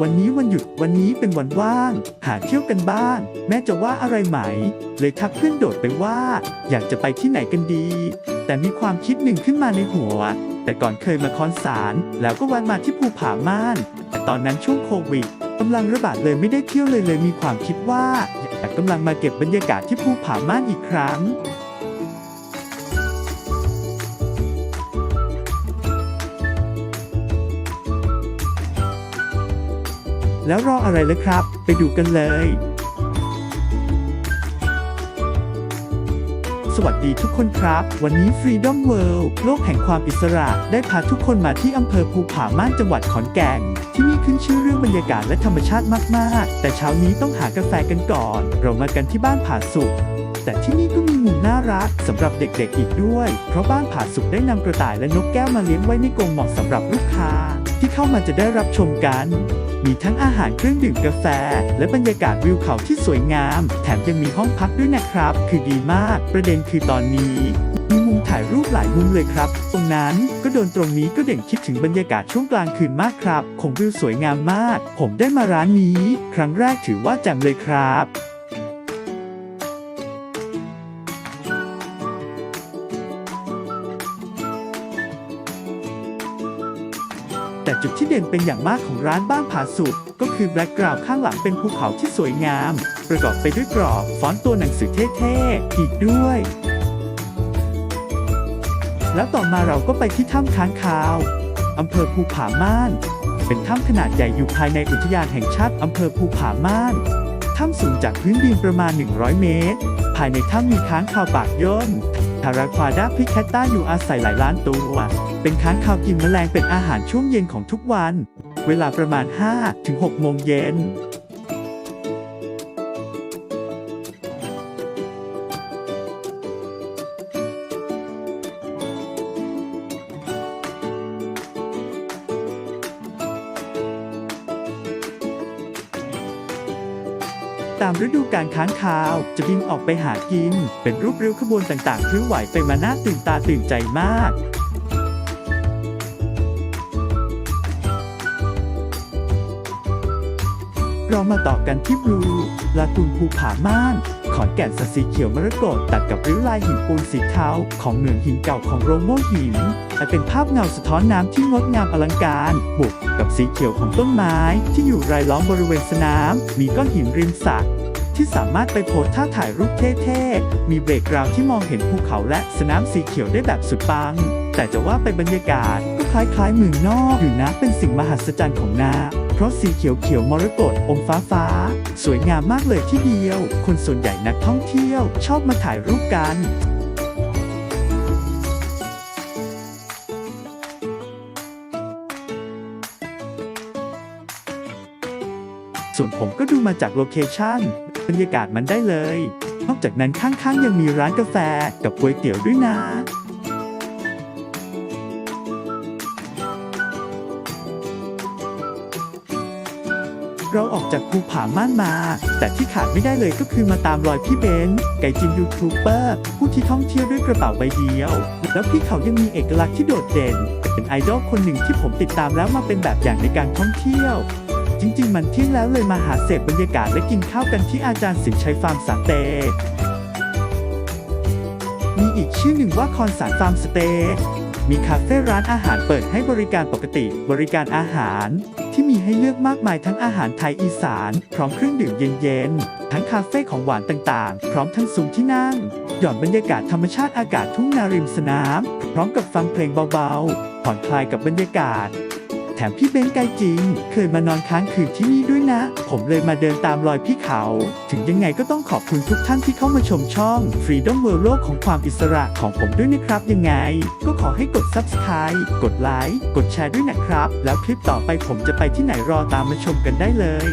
วันนี้วันหยุดวันนี้เป็นวันว่าง หาเที่ยวกันบ้าง แม่จะว่าอะไรไหม เลยทักเพื่อนโดดไปว่า อยากจะไปที่ไหนกันดี แต่มีความคิดหนึ่งขึ้นมาในหัว แต่ก่อนเคยมาคอนสารแล้วก็แวันมาที่ภูผาม่าน แต่ตอนนั้นช่วงโควิดกำลังระบาดเลยไม่ได้เที่ยวเลยเลยมีความคิดว่าอยากกำลังมาเก็บบรรยากาศที่ภูผาม่านอีกครั้ง แล้วรออะไรเลยครับ ไปดูกันเลย สวัสดีทุกคนครับ วันนี้ Freedom World โลกแห่งความอิสระ ได้พาทุกคนมาที่อำเภอภูผาม่านจังหวัดขอนแก่นที่นี่ขึ้นชื่อเรื่องบรรยากาศและธรรมชาติมาก ๆ แต่เช้านี้ต้องหากาแฟกันก่อน เรามากันที่บ้านผาสุกแต่ที่นี่ก็มีมุมน่ารักสำหรับเด็กๆอีกด้วย เพราะบ้านผาสุกได้นำกระต่ายและนกแก้วมาเลี้ยงไว้ในกรงเหมาะสำหรับลูกค้า ที่เข้ามาจะได้รับชมกัน มีทั้งอาหารเครื่องดื่มกาแฟ และบรรยากาศวิวเขาที่สวยงาม แถมยังมีห้องพักด้วยนะครับ คือดีมาก ประเด็นคือตอนนี้มีมุมถ่ายรูปหลายมุมเลยครับ ตรงนั้นก็โดนตรงนี้ก็เด่นคิดถึงบรรยากาศช่วงกลางคืนมากครับ คงวิวสวยงามมาก ผมได้มาร้านนี้ ครั้งแรกถือว่าแจ่มเลยครับ แต่จุดที่เด่นเป็นอย่างมากของร้านบ้านผาสุกก็คือแบล็กกราวด์ข้างหลังเป็นภูเขาที่สวยงาม ประกอบไปด้วยกรอบฟอนต์ตัวหนังสือเท่ๆ อีกด้วย แล้วต่อมาเราก็ไปที่ถ้ำค้างคาวอำเภอภูผาม่าน เป็นถ้ำขนาดใหญ่อยู่ภายในอุทยานแห่งชาติอำเภอภูผาม่านถ้ำสูงจากพื้นดินประมาณ 100 เมตร ภายในถ้ำมีค้างคาวปากย่น ทาราควาดาพิแคตต้าอยู่อาศัยหลายล้านตัว เป็นค้างคาวกินแมลงเป็นอาหารช่วงเย็นของทุกวัน เวลาประมาณ 5-6 โมงเย็น ตามฤดูการค้างคาว จะบินออกไปหากิน เป็นรูปริ้วขบวนต่างๆพลิ้วไหวไปมาน่าตื่นตาตื่นใจมากเรามาต่อกันที่บลูลากุนภูผาม่าน ขอนแก่นสัสีเขียวมรกตตัดกับริ้วลายหินปูนสีเทาของเมืองหินเก่าของโรงโม่หินแต่เป็นภาพเงาสะท้อนน้ำที่งดงามอลังการบวกกับสีเขียวของต้นไม้ที่อยู่รายล้อมบริเวณสนาม มีก้อนหินริมสระที่สามารถไปโพสท่าถ่ายรูปเท่ๆ มีเบรกกราวที่มองเห็นภูเขาและสนามสีเขียวได้แบบสุดปัง แต่จะว่าไปบรรยากาศก็คล้ายๆเมืองนอกอยู่นะ เป็นสิ่งมหัศจรรย์ของนา เพราะสีเขียวเขียวๆมรกตอมฟ้าฟ้าๆสวยงามมากเลยที่เดียว คนส่วนใหญ่นักท่องเที่ยวชอบมาถ่ายรูปกันส่วนผมก็ดูมาจากโลเคชั่นบรรยากาศมันได้เลย นอกจากนั้นข้างๆ ยังมีร้านกาแฟกับก๋วยเตี๋ยวด้วยนะ เราออกจากภูผาม่านมา แต่ที่ขาดไม่ได้เลยก็คือมาตามรอยพี่เบนไก่จินยูทูบเบอร์ผู้ที่ท่องเที่ยวด้วยกระเป๋าใบเดียว แล้วพี่เขายังมีเอกลักษณ์ที่โดดเด่น เป็นไอดอลคนหนึ่งที่ผมติดตามแล้วมาเป็นแบบอย่างในการท่องเที่ยว จริง ๆ มันเที่ยงแล้วเลยมาหาเสพบรรยากาศและกินข้าวกันที่อาจารย์สินชัยฟาร์มสาเตมีอีกชื่อหนึ่งว่าคอนสารฟาร์มสเตย์ มีคาเฟ่ร้านอาหารเปิดให้บริการปกติ บริการอาหาร ที่มีให้เลือกมากมายทั้งอาหารไทยอีสาน พร้อมเครื่องดื่มเย็นๆ ทั้งคาเฟ่ของหวานต่างๆ พร้อมทั้งซุ้มที่นั่ง หย่อนบรรยากาศธรรมชาติอากาศทุ่งนาริมสนาม พร้อมกับฟังเพลงเบาๆ ผ่อนคลายกับบรรยากาศ แถมพี่เบนไกจริง เคยมานอนค้างคืนที่นี่ด้วยนะ ผมเลยมาเดินตามรอยพี่เขา ถึงยังไงก็ต้องขอบคุณทุกท่านที่เข้ามาชมช่อง Freedom World โลกของความอิสระของผมด้วยนะครับ ยังไง ก็ขอให้กด Subscribe กดไลค์กดแชร์ด้วยนะครับ แล้วคลิปต่อไปผมจะไปที่ไหนรอตามมาชมกันได้เลย